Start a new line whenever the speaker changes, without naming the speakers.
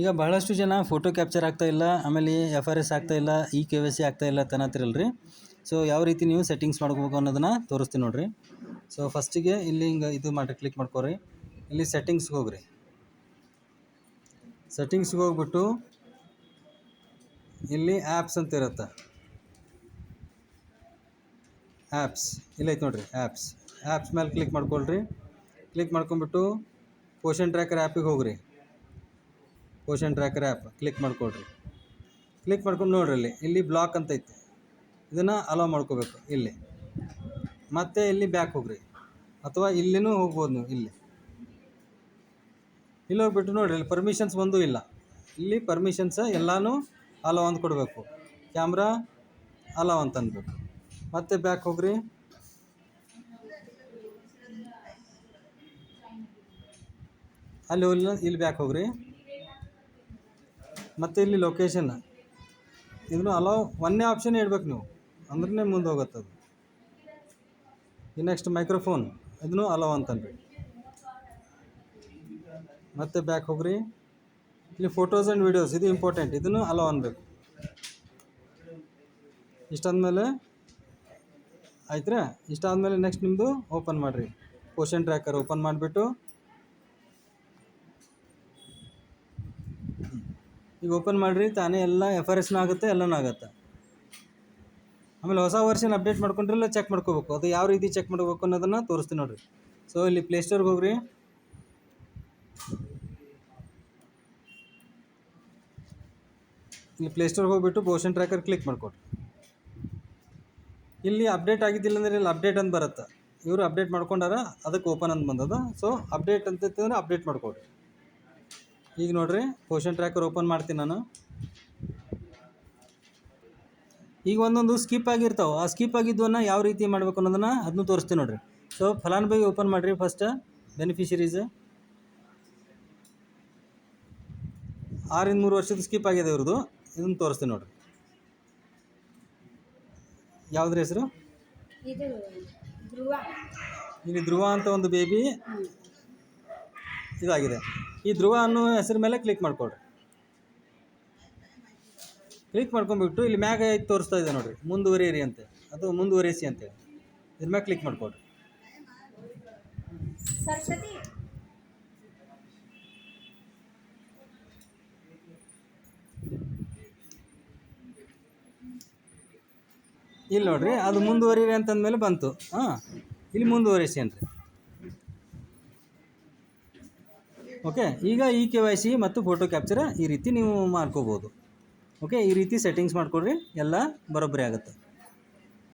ಈಗ ಬಹಳಷ್ಟು ಜನ ಫೋಟೋ ಕ್ಯಾಪ್ಚರ್ ಆಗ್ತಾ ಇಲ್ಲ, ಆಮೇಲೆ ಎಫ್ ಆರ್ ಎಸ್ ಆಗ್ತಾ ಇಲ್ಲ ಇ ಕೆ ವೈ ಸಿ ಆಗ್ತಾ ಇಲ್ಲ ರೀ ಸೊ ಯಾವ ರೀತಿ ನೀವು ಸೆಟ್ಟಿಂಗ್ಸ್ ಮಾಡ್ಕೋಬೇಕು ಅನ್ನೋದನ್ನ ತೋರಿಸ್ತೀನಿ ನೋಡ್ರಿ. ಸೊ ಫಸ್ಟಿಗೆ ಇಲ್ಲಿ ಹಿಂಗೆ ಇದು ಮಾಡಿರಿ ಕ್ಲಿಕ್ ಮಾಡ್ಕೊರಿ. ಇಲ್ಲಿ ಸೆಟ್ಟಿಂಗ್ಸ್ಗೆ ಹೋಗ್ರಿ. ಸೆಟ್ಟಿಂಗ್ಸ್ಗೆ ಹೋಗ್ಬಿಟ್ಟು ಇಲ್ಲಿ ಆ್ಯಪ್ಸ್ ಅಂತ ಇರುತ್ತೆ. ಆ್ಯಪ್ಸ್ ಇಲ್ಲೈತೆ ನೋಡಿರಿ ಆ್ಯಪ್ಸ್ ಆ್ಯಪ್ಸ್ ಮೇಲೆ ಕ್ಲಿಕ್ ಮಾಡ್ಕೊಳ್ರಿ. ಕ್ಲಿಕ್ ಮಾಡ್ಕೊಂಬಿಟ್ಟು ಪೋಷನ್ ಟ್ರ್ಯಾಕರ್ ಆ್ಯಪಿಗೆ ಹೋಗ್ರಿ. ಪೋಷನ್ ಟ್ರ್ಯಾಕರ್ ಆ್ಯಪ್ ಕ್ಲಿಕ್ ಮಾಡ್ಕೊಳ್ರಿ ಕ್ಲಿಕ್ ಮಾಡ್ಕೊಂಡು ನೋಡ್ರಿ ಇಲ್ಲಿ. ಇಲ್ಲಿ ಬ್ಲಾಕ್ ಅಂತ ಐತೆ. ಇದನ್ನು ಅಲೋ ಮಾಡ್ಕೋಬೇಕು. ಇಲ್ಲಿ. ಮತ್ತೆ ಇಲ್ಲಿ ಬ್ಯಾಕ್ ಹೋಗ್ರಿ. ಅಥವಾ ಇಲ್ಲಿನೂ ಹೋಗ್ಬೋದು ನೀವು. ಇಲ್ಲಿ. ಇಲ್ಲಿ ಹೋಗ್ಬಿಟ್ಟು ನೋಡ್ರಿ. ಇಲ್ಲಿ ಪರ್ಮಿಷನ್ಸ್ ಒಂದೂ ಇಲ್ಲ. ಇಲ್ಲಿ ಪರ್ಮಿಷನ್ಸ್ ಎಲ್ಲನೂ ಅಲೋ ಅಂತ ಕೊಡಬೇಕು. ಕ್ಯಾಮ್ರಾ ಅಲೋ ಅಂತ ಅನ್ಬೇಕು. ಮತ್ತೆ ಬ್ಯಾಕ್ ಹೋಗ್ರಿ. ಅಲ್ಲಿ ಇಲ್ಲಿ ಬ್ಯಾಕ್ ಹೋಗ್ರಿ. ಮತ್ತೆ ಇಲ್ಲಿ ಲೊಕೇಶನ್ ಇದನ್ನು ಅಲೋ ಒಂದೇ ಆಪ್ಷನ್ ಇಡ್ಬೇಕು ನೀವು. ಅಂದ್ರೆ ಮುಂದೆ ಹೋಗುತ್ತೆ ಅದು. ಈ ನೆಕ್ಸ್ಟ್ ಮೈಕ್ರೋಫೋನ್ ಇದನ್ನು ಅಲೋ ಅಂತನ್ರಿ. ಮತ್ತೆ ಬ್ಯಾಕ್ ಹೋಗ್ರಿ. ಇಲ್ಲಿ ಫೋಟೋಸ್ ಆ್ಯಂಡ್ ವೀಡಿಯೋಸ್ ಇದು ಇಂಪಾರ್ಟೆಂಟ್ ಇದನ್ನು ಅಲೋ ಅನ್ಬೇಕು. ಆಯ್ತ್ರಾ? ಇಷ್ಟ ಆದಮೇಲೆ ನೆಕ್ಸ್ಟ್ ನಿಮ್ಮದು ಓಪನ್ ಮಾಡಿರಿ. ಪೋಷನ್ ಟ್ರ್ಯಾಕರ್ ಓಪನ್ ಮಾಡಿಬಿಟ್ಟು ಈಗ ಓಪನ್ ಮಾಡಿರಿ, ತಾನೇ ಎಲ್ಲ ಎಫ್ ಆರ್ ಎಸ್ನ ಆಗುತ್ತೆ, ಎಲ್ಲನೂ ಆಗುತ್ತೆ. ಆಮೇಲೆ ಹೊಸ ವರ್ಷನ್ ಅಪ್ಡೇಟ್ ಮಾಡ್ಕೊಂಡ್ರೆಲ್ಲ ಚೆಕ್ ಮಾಡ್ಕೋಬೇಕು. ಅದು ಯಾವ ರೀತಿ ಚೆಕ್ ಮಾಡ್ಬೇಕು ಅನ್ನೋದನ್ನು ತೋರಿಸ್ತೀನಿ ನೋಡಿರಿ. ಸೊ ಇಲ್ಲಿ ಪ್ಲೇಸ್ಟೋರ್ಗೆ ಹೋಗ್ರಿ. ಇಲ್ಲಿ ಪ್ಲೇಸ್ಟೋರ್ಗೆ ಹೋಗ್ಬಿಟ್ಟು ಪೋಷನ್ ಟ್ರ್ಯಾಕರ್ ಕ್ಲಿಕ್ ಮಾಡ್ಕೊಡ್ರಿ. ಇಲ್ಲಿ ಅಪ್ಡೇಟ್ ಆಗಿದ್ದಿಲ್ಲ ಅಂದರೆ ಇಲ್ಲಿ ಅಪ್ಡೇಟ್ ಅಂತ ಬರುತ್ತೆ. ಇವರು ಅಪ್ಡೇಟ್ ಮಾಡ್ಕೊಂಡಾರ ಅದಕ್ಕೆ ಓಪನ್ ಅಂತ ಬಂದದ. ಸೊ ಅಪ್ಡೇಟ್ ಅಂತ ಇತ್ತಂದ್ರೆ ಅಪ್ಡೇಟ್ ಮಾಡ್ಕೊಡ್ರಿ. ಈಗ ನೋಡ್ರಿ ಪೋಷನ್ ಟ್ರ್ಯಾಕರ್ ಓಪನ್ ಮಾಡ್ತೀನಿ ನಾನು. ಈಗ ಒಂದೊಂದು ಸ್ಕಿಪ್ ಆಗಿರ್ತಾವೆ. ಆ ಸ್ಕಿಪ್ ಆಗಿದ್ದನ್ನು ಯಾವ ರೀತಿ ಮಾಡ್ಬೇಕು ಅನ್ನೋದನ್ನ ಅದನ್ನು ತೋರಿಸ್ತೀನಿ ನೋಡ್ರಿ. ಸೊ ಫಲಾನುಭವಿ ಓಪನ್ ಮಾಡಿರಿ ಫಸ್ಟ್ ಬೆನಿಫಿಷರೀಸ್ ಆರಿಂದ ಮೂರು ವರ್ಷದ ಸ್ಕಿಪ್ ಆಗಿದೆ ಇವ್ರದ್ದು ಇದನ್ನು ತೋರಿಸ್ತೀನಿ ನೋಡ್ರಿ. ಯಾವ್ದ್ರ ಹೆಸರು? ಇಲ್ಲಿ ಧ್ರುವ ಅಂತ ಒಂದು ಬೇಬಿ ಇದಾಗಿದೆ. ಈ ಧ್ರುವ ಅನ್ನೋ ಹೆಸರು ಮೇಲೆ ಕ್ಲಿಕ್ ಮಾಡ್ಕೊಳ್ರಿ. ಕ್ಲಿಕ್ ಮಾಡ್ಕೊಂಡ್ಬಿಟ್ಟು ಇಲ್ಲಿ ಮ್ಯಾಗ ಐತೆ ತೋರಿಸ್ತಾ ಇದೆ ನೋಡಿರಿ. ಮುಂದುವರಿಯಿರಿ ಅಂತೆ. ಅದು ಮುಂದುವರಿಸಿ ಅಂತೇಳಿ ಇದ್ರ ಮ್ಯಾಗ ಕ್ಲಿಕ್ ಮಾಡ್ಕೊಳ್ರಿ.
ಸರಸ್ವತಿ.
ಇಲ್ಲಿ ನೋಡ್ರಿ ಅದು ಮುಂದುವರಿರಿ ಅಂತಂದಮೇಲೆ ಬಂತು. ಹಾಂ ಇಲ್ಲಿ ಮುಂದುವರಿಸಿ ಅಂತ್ರಿ ಓಕೆ ಈಗ ಇ ಕೆ ವೈ ಸಿ ಮತ್ತು ಫೋಟೋ ಕ್ಯಾಪ್ಚರ್ ಈ ರೀತಿ ನೀವು ಮಾಡ್ಕೋಬೋದು. ಓಕೆ ಈ ರೀತಿ ಸೆಟ್ಟಿಂಗ್ಸ್ ಮಾಡಿಕೊಡ್ರಿ, ಎಲ್ಲ ಬರೋಬ್ಬರಿ ಆಗುತ್ತೆ.